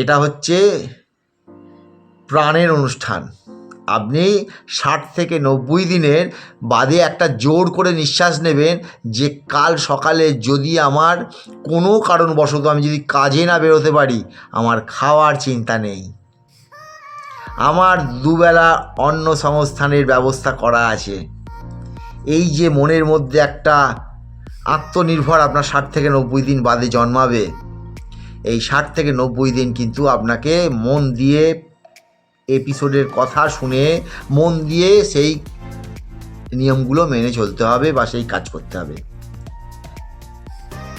এটা হচ্ছে প্রাণের অনুষ্ঠান। আপনি ষাট থেকে নব্বই দিনের বাদে একটা জোর করে নিঃশ্বাস নেবেন যে কাল সকালে যদি আমার কোনো কারণবশত আমি যদি কাজে না বেরোতে পারি, আমার খাওয়ার চিন্তা নেই। আমার দুবেলা অন্য সংস্থানের ব্যবস্থা করা আছে। এই যে মনের মধ্যে একটা আত্মনির্ভর আপনার ষাট থেকে নব্বই দিন বাদে জন্মাবে এই ষাট থেকে নব্বই দিন কিন্তু আপনাকে মন দিয়ে এপিসোডের কথা শুনে, মন দিয়ে সেই নিয়মগুলো মেনে চলতে হবে বা সেই কাজ করতে হবে।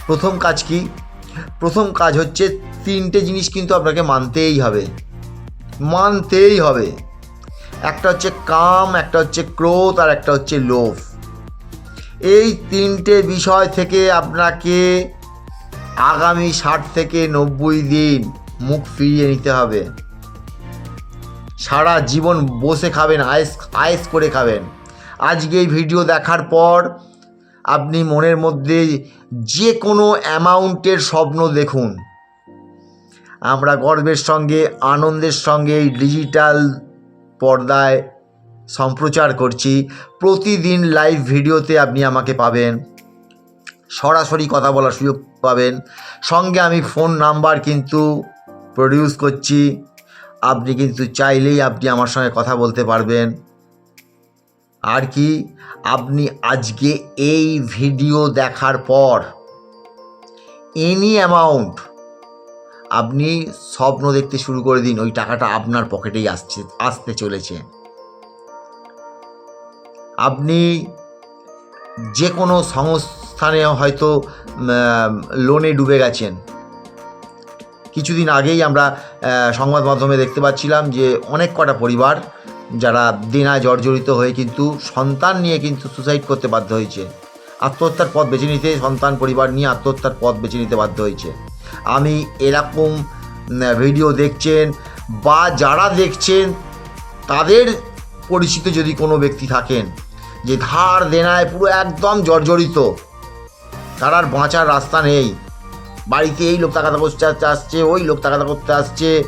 প্রথম কাজ কি? প্রথম কাজ হচ্ছে তিনটে জিনিস কিন্তু আপনাকে মানতেই হবে। মানতেই হবে। একটা হচ্ছে কাম, একটা হচ্ছে ক্রোধ, আর একটা হচ্ছে লোভ। এই তিনটে বিষয় থেকে আপনাকে আগামী ষাট থেকে নব্বই দিন মুখ ফিরিয়ে নিতে হবে। সারা জীবন বসে খাবেন, আয়েস আয়েস করে খাবেন। আজকে এই ভিডিও দেখার পর আপনি মনের মধ্যে যে কোনো অ্যামাউন্টের স্বপ্ন দেখুন। আমরা গর্বের সঙ্গে, আনন্দের সঙ্গে এই ডিজিটাল পর্দায় সম্প্রচার করছি। প্রতিদিন লাইভ ভিডিওতে আপনি আমাকে পাবেন। সরাসরি কথা বলার সুযোগ পাবেন। সঙ্গে আমি ফোন নাম্বার কিন্তু প্রডিউস করছি। আপনি কিন্তু চাইলেই আপনি আমার সঙ্গে কথা বলতে পারবেন। আর কি, আপনি আজকে এই ভিডিও দেখার পর এনি অ্যামাউন্ট আপনি স্বপ্ন দেখতে শুরু করে দিন, ওই টাকাটা আপনার পকেটেই আসছে, আসতে চলেছে। আপনি যে কোনো সংস্থানে হয়তো লোনে ডুবে গেছেন। কিছুদিন আগেই আমরা সংবাদ মাধ্যমে দেখতে পাচ্ছিলাম যে অনেক কটা পরিবার যারা দেনায় জর্জরিত হয়ে কিন্তু সন্তান নিয়ে কিন্তু সুসাইড করতে বাধ্য হয়েছে। আত্মহত্যার পথ বেছে নিতে, সন্তান পরিবার নিয়ে আত্মহত্যার পথ বেছে নিতে বাধ্য হয়েছে। আমি এরকম ভিডিও দেখছেন বা যারা দেখছেন, তাদের পরিচিত যদি কোনো ব্যক্তি থাকেন যে ধার দেনায় পুরো একদম জর্জরিত। তার আর বাঁচার রাস্তা নেই। বাড়িতে এই লোক টাকাটা করতে আসছে ওই লোক টাকাটা করতে আসছে।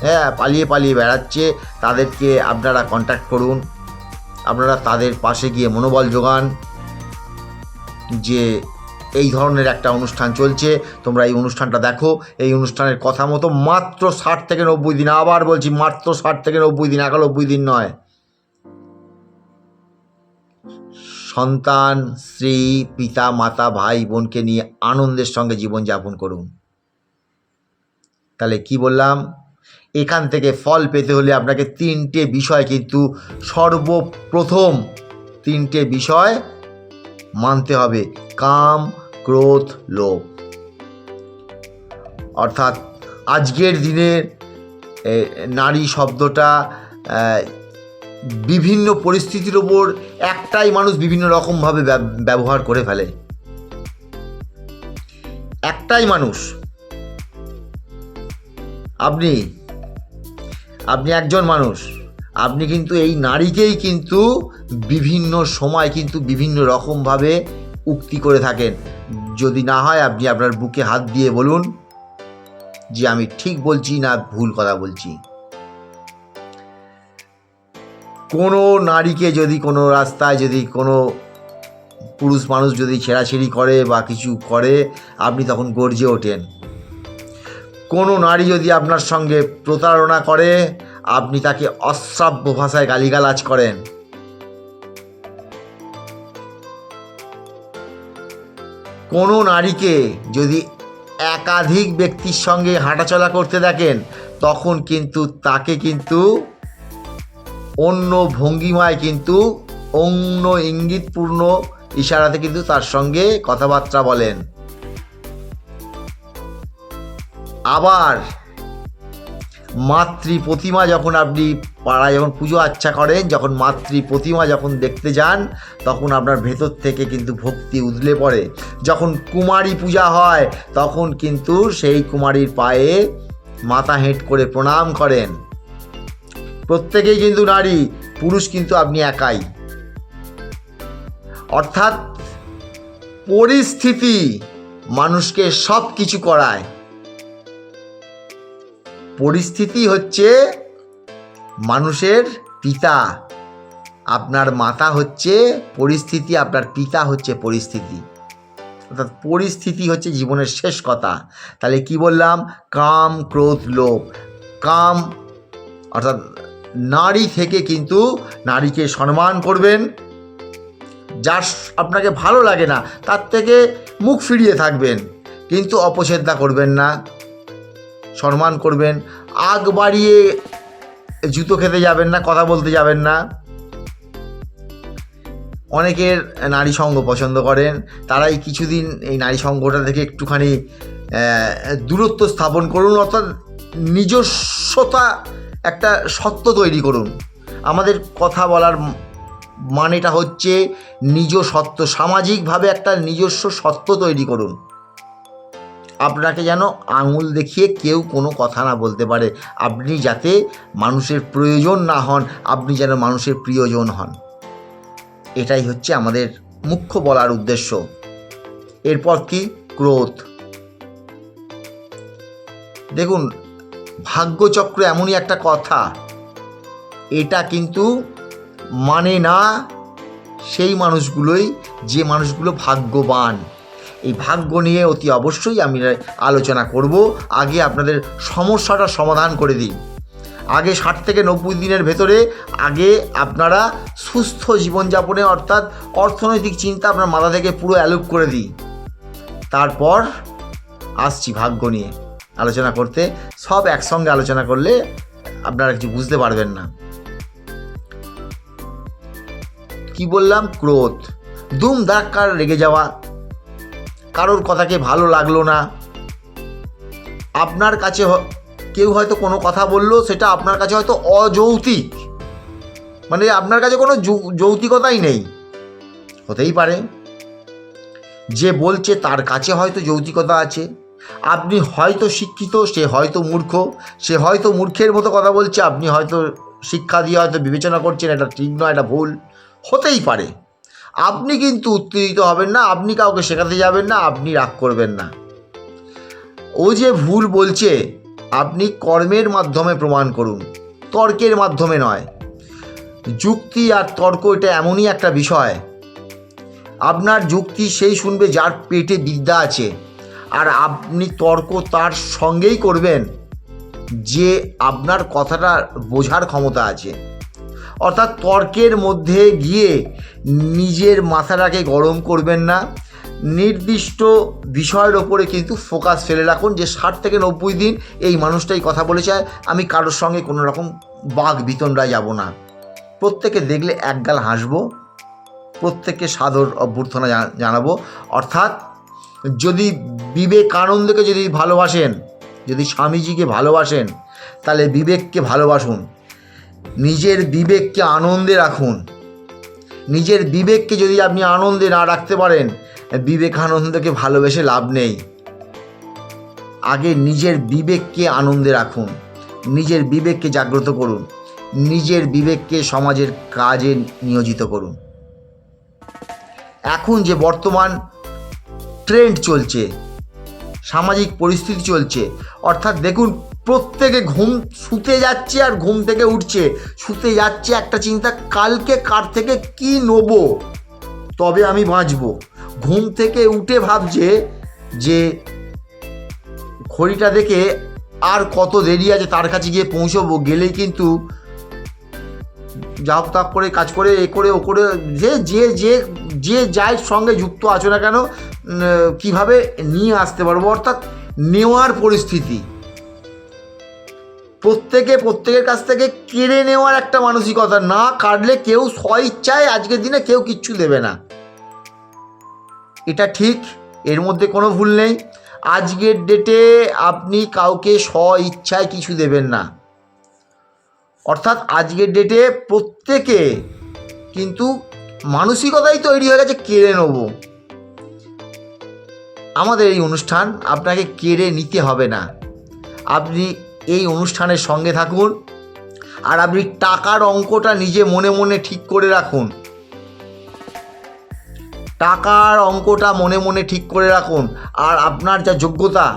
হ্যাঁ পালিয়ে পালিয়ে বেড়াচ্ছে। তাদেরকে আপনারা কন্ট্যাক্ট করুন। আপনারা তাদের পাশে গিয়ে মনোবল যোগান যে এই ধরনের একটা অনুষ্ঠান চলছে। তোমরা এই অনুষ্ঠানটা দেখো। এই অনুষ্ঠানের কথা মতো মাত্র ষাট থেকে নব্বই দিন। আবার বলছি মাত্র ষাট থেকে নব্বই দিন, একানব্বই দিন নয়। সন্তান, স্ত্রী, পিতা, মাতা, ভাই, বোনকে নিয়ে আনন্দের সঙ্গে জীবনযাপন করুন। তাহলে কি বললাম? এখান থেকে ফল পেতে হলে আপনাকে তিনটে বিষয় কিন্তু সর্বপ্রথম তিনটে বিষয় মানতে হবে। কাম, ক্রোধ, লোভ। অর্থাৎ আজকের দিনের নারী শব্দটা বিভিন্ন পরিস্থিতির ওপর একটাই মানুষ বিভিন্ন রকমভাবে ব্যব- ব্যবহার করে ফেলে। একটাই মানুষ। আপনি আপনি একজন মানুষ। আপনি কিন্তু এই নারীকেই কিন্তু বিভিন্ন সময় কিন্তু বিভিন্ন রকমভাবে উক্তি করে থাকেন। যদি না হয় আপনি আপনার বুকে হাত দিয়ে বলুন যে আমি ঠিক বলছি না ভুল কথা বলছি। কোনো নারীকে যদি কোনো রাস্তায় যদি কোনো পুরুষ মানুষ যদি ছেঁড়াছেড়ি করে বা কিছু করে, আপনি তখন গর্জে ওঠেন। কোনো নারী যদি আপনার সঙ্গে প্রতারণা করে, আপনি তাকে অশ্রাব্য ভাষায় গালিগালাজ করেন। কোনো নারীকে যদি একাধিক ব্যক্তির সঙ্গে হাঁটাচলা করতে দেখেন, তখন কিন্তু তাকে কিন্তু অন্য ভঙ্গিমায় কিন্তু অন্য ইঙ্গিতপূর্ণ ইশারাতে কিন্তু তার সঙ্গে কথাবার্তা বলেন। আবার মাতৃ প্রতিমা যখন আপনি পাড়ায় যখন পুজো আচ্ছা করেন, যখন মাতৃ প্রতিমা যখন দেখতে যান, তখন আপনার ভেতর থেকে কিন্তু ভক্তি উদলে পড়ে। যখন কুমারী পূজা হয়, তখন কিন্তু সেই কুমারীর পায়ে মাথা হেঁট করে প্রণাম করেন। প্রত্যেকেই কিন্তু নারী, পুরুষ কিন্তু আপনি একাই। অর্থাৎ পরিস্থিতি মানুষকে সব কিছু করায়। পরিস্থিতি হচ্ছে মানুষের পিতা, আপনার মাতা হচ্ছে পরিস্থিতি, আপনার পিতা হচ্ছে পরিস্থিতি। অর্থাৎ পরিস্থিতি হচ্ছে জীবনের শেষ কথা। তাহলে কি বললাম? কাম, ক্রোধ, লোভ। কাম অর্থাৎ নারী থেকে কিন্তু নারীকে সম্মান করবেন। যা আপনাকে ভালো লাগে না, তার থেকে মুখ ফিরিয়ে থাকবেন, কিন্তু অপছেদা করবেন না। সম্মান করবেন, আগ বাড়িয়ে জুতো খেতে যাবেন না, কথা বলতে যাবেন না। অনেকের নারী সঙ্গ পছন্দ করেন, তারাই কিছুদিন এই নারী সঙ্গটা থেকে একটুখানি দূরত্ব স্থাপন করুন, অর্থাৎ নিজস্বতা একটা সত্য তৈরি করুন। আমাদের কথা বলার মানেটা হচ্ছে নিজ সত্য, সামাজিকভাবে একটা নিজস্ব সত্য তৈরি করুন। আপনাকে যেন আঙুল দেখিয়ে কেউ কোনো কথা না বলতে পারে। আপনি যাতে মানুষের প্রয়োজন না হন, আপনি যেন মানুষের প্রিয়জন হন। এটাই হচ্ছে আমাদের মুখ্য বলার উদ্দেশ্য। এরপর কি? ক্রোধ। দেখুন ভাগ্যচক্র এমনই একটা কথা। এটা কিন্তু মানে না সেই মানুষগুলোই যে মানুষগুলো ভাগ্যবান। এই ভাগ্য নিয়ে অতি অবশ্যই আমি আলোচনা করব। আগে আপনাদের সমস্যাটা সমাধান করে দিই। আগে ষাট থেকে নব্বই দিনের ভেতরে আগে আপনারা সুস্থ জীবনযাপনে অর্থাৎ অর্থনৈতিক চিন্তা আপনার মাথা থেকে পুরো অ্যালুপ করে দিই। তারপর আসছি ভাগ্য নিয়ে। আলোচনা করতে, সব একসঙ্গে আলোচনা করলে আপনারা কিছু বুঝতে পারবেন না। কি বললাম? ক্রোধ। দুম ধাক্কার রেগে যাওয়া। কারোর কথাকে ভালো লাগল না। আপনার কাছে কেউ হয়তো কোনো কথা বলল, সেটা আপনার কাছে হয়তো অযৌক্তিক। মানে আপনার কাছে কোনো যৌ- যৌক্তিকতাই নেই। হতেই পারে। যে বলছে তার কাছে হয়তো যৌক্তিকতা আছে। আপনি হয়তো শিক্ষিত, সে হয়তো মূর্খ, সে হয়তো মূর্খের মতো কথা বলছে, আপনি হয়তো শিক্ষা দিয়ে হয়তো বিবেচনা করছেন, এটা ঠিক নয়, এটা ভুল। হতেই পারে। আপনি কিন্তু উত্তেজিত হবেন না, আপনি কাউকে শেখাতে যাবেন না, আপনি রাগ করবেন না। ও যে ভুল বলছে, আপনি কর্মের মাধ্যমে প্রমাণ করুন, তর্কের মাধ্যমে নয়। যুক্তি আর তর্ক, এটা এমনই একটা বিষয়। আপনার যুক্তি সেই শুনবে যার পেটে বিদ্যা আছে। আর আপনি তর্ক তার সঙ্গেই করবেন যে আপনার কথাটা বোঝার ক্ষমতা আছে। অর্থাৎ তর্কের মধ্যে গিয়ে নিজের মাথাটাকে গরম করবেন না। নির্দিষ্ট বিষয়ের ওপরে কিন্তু ফোকাস ফেলে রাখুন যে ষাট থেকে নব্বই দিন এই মানুষটাই কথা বলেছে আমি কারোর সঙ্গে কোনো রকম বাঘ বিতণ্ডায় যাব না। প্রত্যেকে দেখলে একগাল হাসবো, প্রত্যেককে সাদর অভ্যর্থনা জানাব। অর্থাৎ যদি বিবেকানন্দকে যদি ভালোবাসেন, যদি স্বামীজিকে ভালোবাসেন, তাহলে বিবেককে ভালোবাসুন। নিজের বিবেককে আনন্দে রাখুন। নিজের বিবেককে যদি আপনি আনন্দে না রাখতে পারেন, বিবেকানন্দকে ভালোবেসে লাভ নেই। আগে নিজের বিবেককে আনন্দে রাখুন। নিজের বিবেককে জাগ্রত করুন। নিজের বিবেককে সমাজের কাজে নিয়োজিত করুন। এখন যে বর্তমান ট্রেন্ড চলছে, সামাজিক পরিস্থিতি চলছে। অর্থাৎ দেখুন, প্রত্যেকে ঘুম শুতে যাচ্ছে আর ঘুম থেকে উঠছে। শুতে যাচ্ছে একটা চিন্তা, কালকে কার থেকে কি নেব? তবে আমি বাঁচবো। ঘুম থেকে উঠে ভাবছে যে, ঘড়িটা দেখে আর কত দেরি আছে তার কাছে গিয়ে পৌঁছবো। গেলেই কিন্তু যা হোক তাক করে, কাজ করে, এ করে, ও করে, যে যে যে যে যাই সঙ্গে যুক্ত আছো না কেন কীভাবে নিয়ে আসতে পারব? অর্থাৎ নেওয়ার পরিস্থিতি। প্রত্যেকে, প্রত্যেকের কাছ থেকে কেড়ে নেওয়ার একটা মানসিকতা না কাটলে কেউ স্ব ইচ্ছায় আজকের দিনে কেউ কিচ্ছু দেবে না। এটা ঠিক, এর মধ্যে কোনো ভুল নেই। আজকের ডেটে আপনি কাউকে স্ব ইচ্ছায় কিছু দেবেন না। অর্থাৎ আজকের ডেটে প্রত্যেকে কিন্তু মানসিকতাই তৈরি হয়ে গেছে, কেড়ে নেব। আমাদের এই অনুষ্ঠান আপনাকে কেড়ে নিতে হবে না। আপনি এই অনুষ্ঠানের সঙ্গে থাকুন আর আপনি টাকার অঙ্কটা নিজে মনে মনে ঠিক করে রাখুন। টাকার অঙ্কটা মনে মনে ঠিক করে রাখুন আর আপনার যা যোগ্যতা,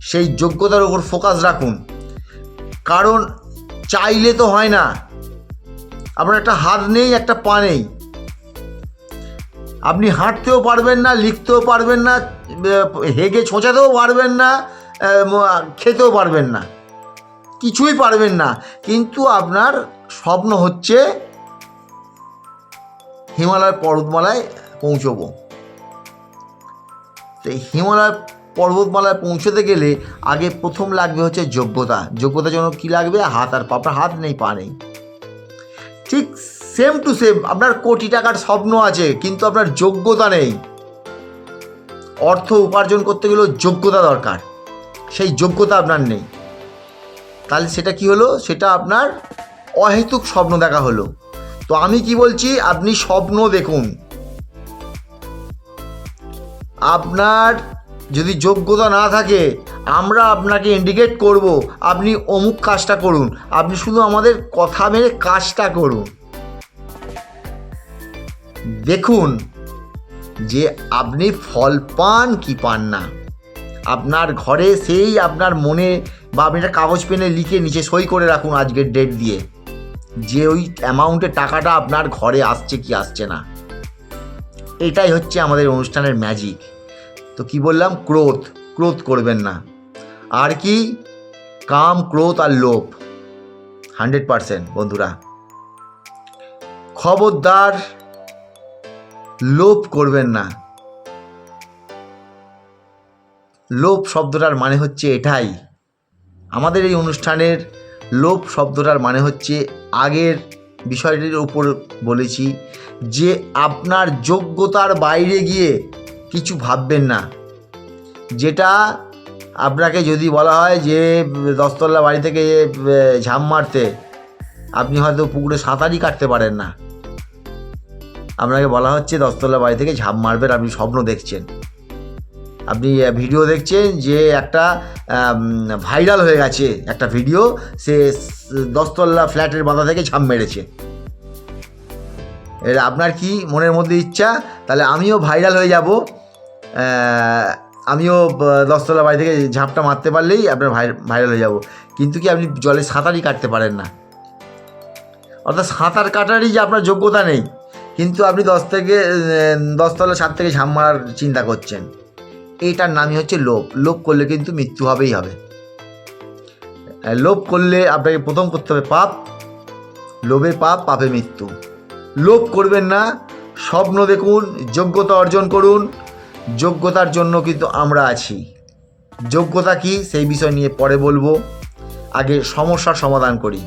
সেই যোগ্যতার উপর ফোকাস রাখুন। কারণ চাইলে তো হয় না। আপনার একটা হাত নেই, একটা পা নেই। আপনি হাঁটতেও পারবেন না, লিখতেও পারবেন না হেগে ছোঁচাতেও পারবেন না খেতেও পারবেন না। কিছুই পারবেন না। কিন্তু আপনার স্বপ্ন হচ্ছে হিমালয় পর্বতমালায় পৌঁছবো। তো হিমালয় পর্বতমালায় পৌঁছতে গেলে আগে প্রথম লাগবে হচ্ছে যোগ্যতা। যোগ্যতার জন্য কী লাগবে? হাত আর পা। আপনার হাত নেই, পা নেই। ঠিক সেম টু সেম আপনার কোটি টাকার স্বপ্ন আছে, কিন্তু আপনার যোগ্যতা নেই। অর্থ উপার্জন করতে গেলেও যোগ্যতা দরকার, সেই যোগ্যতা আপনার নেই। তাহলে সেটা কি হলো? সেটা আপনার অহেতুক স্বপ্ন দেখা হলো। তো আমি কি বলছি? আপনি স্বপ্ন দেখুন। আপনার যদি যোগ্যতা না থাকে, আমরা আপনাকে ইন্ডিকেট করব, আপনি অমুক কাজটা করুন, আপনি শুধু আমাদের কথা মেরে কাজটা করুন। দেখুন, যে আপনি ফল পান কি পান না, আপনার ঘরে সেই আপনার মনে বা আপনি একটা কাগজ পেনে লিখে নিচে সই করে রাখুন আজকের ডেট দিয়ে। যে ওই অ্যামাউন্টের টাকাটা আপনার ঘরে আসছে কি আসছে না। এটাই হচ্ছে আমাদের অনুষ্ঠানের ম্যাজিক তো কি বললাম? ক্রোধ ক্রোধ করবেন না। আর কি? কাম, ক্রোধ আর লোভ। হান্ড্রেড পারসেন্ট বন্ধুরা। খবরদার লোভ করবেন না। লোভ শব্দটার মানে হচ্ছে এটাই। আমাদের এই অনুষ্ঠানের লোভ শব্দটার মানে হচ্ছে আগের বিষয়টির উপর বলেছি যে আপনার যোগ্যতার বাইরে গিয়ে কিছু ভাববেন না। যেটা আপনাকে যদি বলা হয় যে, দশতলা বাড়ি থেকে ঝাঁপ মারতে, আপনি হয়তো পুকুরে সাঁতারই কাটতে পারেন না। আপনাকে বলা হচ্ছে, দশতলা বাড়ি থেকে ঝাঁপ মারবেন, আপনি স্বপ্ন দেখছেন। আপনি ভিডিও দেখছেন যে একটা ভাইরাল হয়ে গেছে একটা ভিডিও, সে দশতলা ফ্ল্যাটের মাথা থেকে ঝাঁপ মেরেছে। আপনার কি মনের মধ্যে ইচ্ছা? তাহলে আমিও ভাইরাল হয়ে যাব। আমিও দশতলা বাড়ি থেকে ঝাঁপটা মারতে পারলেই আপনার ভাই- ভাইরাল হয়ে যাব। কিন্তু কি আপনি জলে সাঁতারই কাটতে পারেন না? অর্থাৎ সাঁতার কাটারই যে আপনার যোগ্যতা নেই। কিন্তু আপনি দশ থেকে দশতলা সাত থেকে ঝাঁপ মারার চিন্তা করছেন। এইটার নামই হচ্ছে লোভ। লোভ করলে কিন্তু মৃত্যু হবেই হবে। লোভ করলে আপনাকে প্রথম করতে হবে পাপ। লোভে পাপ, পাপে মৃত্যু। লোভ করবেন না। স্বপ্ন দেখুন, যোগ্যতা অর্জন করুন। যোগ্যতার জন্য কিন্তু আমরা আছি। যোগ্যতা কি? সেই বিষয় নিয়ে পরে বলব। আগে সমস্যার সমাধান করি।